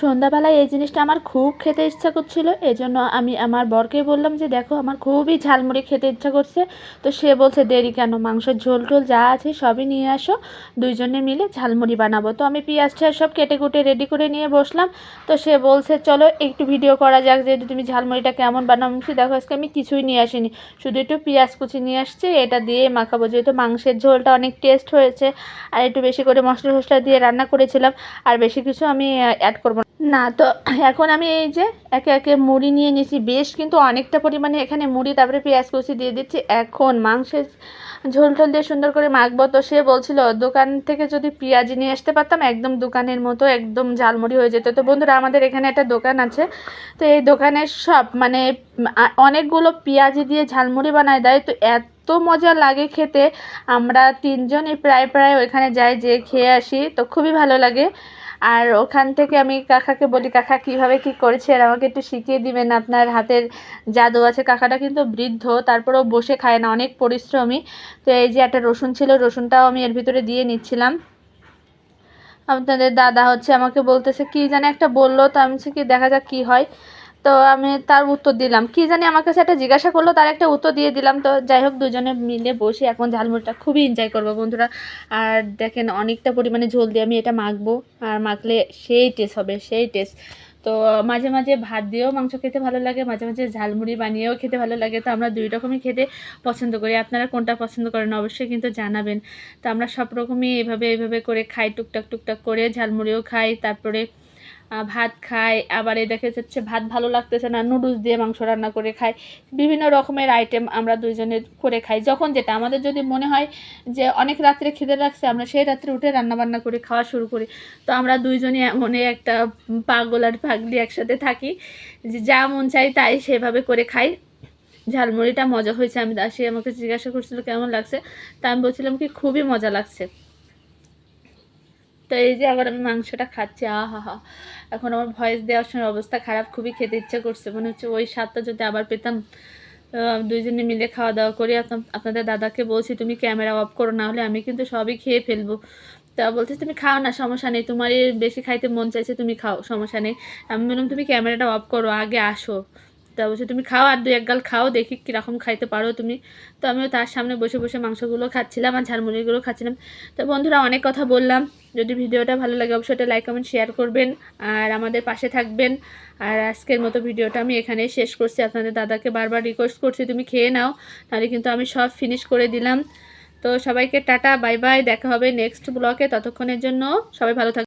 সন্ধ্যাবেলায় এই জিনিসটা আমার খুব খেতে ইচ্ছা করছিল এই জন্য আমি আমার বরকে বললাম যে, দেখো, আমার খুবই ঝালমুড়ি খেতে ইচ্ছা করছে। তো সে বলছে, দেরি কেন? মাংসের ঝোল টোল যা আছে সবই নিয়ে আসো, দুইজনে মিলে ঝালমুড়ি বানাবো। তো আমি পেঁয়াজ টিয়াজ সব কেটে কুটে রেডি করে নিয়ে বসলাম। তো সে বলছে, চলো, একটু ভিডিও করা যাক যে, তুমি ঝালমুড়িটা কেমন আমি দেখো, আজকে আমি কিছুই নিয়ে আসিনি, শুধু একটু পেঁয়াজ কুচি নিয়ে আসছে, এটা দিয়ে মাখাবো। যেহেতু মাংসের ঝোলটা অনেক টেস্ট হয়েছে, আর একটু বেশি করে মশলা টশলা দিয়ে রান্না করেছিলাম, আর বেশি কিছু আমি অ্যাড করব না। তো এখন আমি এই যে একে একে মুড়ি নিয়ে নিয়েছি। বেশ কিন্তু অনেকটা পরিমাণে এখানে মুড়ি, তারপরে পেঁয়াজ কুচি দিয়ে দিচ্ছি। এখন মাংসের ঝোল টোল দিয়ে সুন্দর করে মাখবো। তো সে বলছিল, দোকান থেকে যদি পেঁয়াজি নিয়ে আসতে পারতাম, একদম দোকানের মতো একদম ঝালমুড়ি হয়ে যেত। তো বন্ধুরা, আমাদের এখানে একটা দোকান আছে। তো এই দোকানের সব মানে অনেকগুলো পেঁয়াজি দিয়ে ঝালমুড়ি বানায় দেয়। তো এত মজা লাগে খেতে। আমরা তিনজনই প্রায় প্রায় ওইখানে যাই যে খেয়ে আসি। তো খুবই ভালো লাগে। আর ওখান থেকে আমি কাকাকে বলি, কাকা, কীভাবে কি করেছে? আর আমাকে একটু শিখিয়ে দিবেন আপনার হাতের জাদু আছে। কাকাটা কিন্তু বৃদ্ধ, তারপরেও বসে খায় না, অনেক পরিশ্রমী। তো এই যে একটা রসুন ছিল, রসুনটাও আমি এর ভিতরে দিয়ে নিচ্ছিলাম। আপনাদের দাদা হচ্ছে আমাকে বলতেছে, কি জানে? একটা বলল, তো আমি কি, দেখা যাক কি হয়। তো আমি তার উত্তর দিলাম। কি জানি আমার কাছে একটা জিজ্ঞাসা করল, তার একটা উত্তর দিয়ে দিলাম। তো যাই হোক, দুজনে মিলে বসে এখন ঝালমুড়িটা খুবই এনজয় করব বন্ধুরা। আর দেখেন, অনেকটা পরিমাণে ঝোল দিয়ে আমি এটা মাখবো। আর মাখলে সেই টেস্ট হবে, সেই টেস্ট তো মাঝে মাঝে ভাত দিয়েও মাংস খেতে ভালো লাগে, মাঝে মাঝে ঝালমুড়ি বানিয়েও খেতে ভালো লাগে। তো আমরা দুই রকমই খেতে পছন্দ করি। আপনারা কোনটা পছন্দ করেন অবশ্যই কিন্তু জানাবেন। তো আমরা সব রকমই এভাবে এভাবে করে খাই, টুকটাক টুকটাক করে ঝালমুড়িও খাই। তারপরে ভাত খাই আবার এই দেখা যাচ্ছে ভাত ভালো লাগতেছে না, নুডলস দিয়ে মাংস রান্না করে খাই বিভিন্ন রকমের আইটেম আমরা দুইজনে করে খাই। যখন যেটা আমাদের যদি মনে হয় যে অনেক রাত্রে খিদে লাগছে, আমরা সেই রাত্রে উঠে রান্না বান্না করে খাওয়া শুরু করি। তো আমরা দুইজনে এমনই একটা পাগল আর পাগলি একসাথে থাকি। যে যা মন চাই তাই সেভাবে করে খাই। ঝালমুড়িটা মজা হয়েছে, আমি দাসি আমাকে জিজ্ঞাসা করছিল, কেমন লাগছে? তা আমি বলছিলাম কি, খুবই মজা লাগছে। তো এই যে আবার আমি মাংসটা খাচ্ছি, আহা হা। এখন আমার ভয়েস দেওয়ার সময় অবস্থা খারাপ, খুবই খেতে ইচ্ছা করছে। মনে হচ্ছে ওই স্বাদটা যদি আবার পেতাম দুইজনে মিলে খাওয়া দাওয়া করি। আপনা- আপনাদের দাদাকে বলছি, তুমি ক্যামেরা অফ করো, না হলে আমি কিন্তু সবই খেয়ে ফেলব। তা বলছে, তুমি খাও না, সমস্যা নেই। তোমারই বেশি খাইতে মন চাইছে, তুমি খাও, সমস্যা নেই। আমি বললাম, তুমি ক্যামেরাটা অফ করো, আগে আসো। তা বলছে, তুমি খাও আর দু এক গাল খাও, দেখি কীরকম খাইতে পারো তুমি। তো আমিও তার সামনে বসে বসে মাংসগুলো খাচ্ছিলাম আর ঝালমুড়িগুলো খাচ্ছিলাম। তো বন্ধুরা, অনেক কথা বললাম। যদি ভিডিওটা ভালো লাগে, অবশ্যই লাইক কমেন্ট শেয়ার করবেন আর আমাদের পাশে থাকবেন। আর আজকের মতো ভিডিওটা আমি এখানে শেষ করছি। আপনাদের দাদাকে বারবার রিকোয়েস্ট করছি, তুমি খেয়ে নাও তাহলে কিন্তু আমি সব ফিনিশ করে দিলাম। তো সবাইকে টাটা, বাই বাই, দেখা হবে নেক্সট ব্লকে ততক্ষণের জন্য সবাই ভালো থাকবেন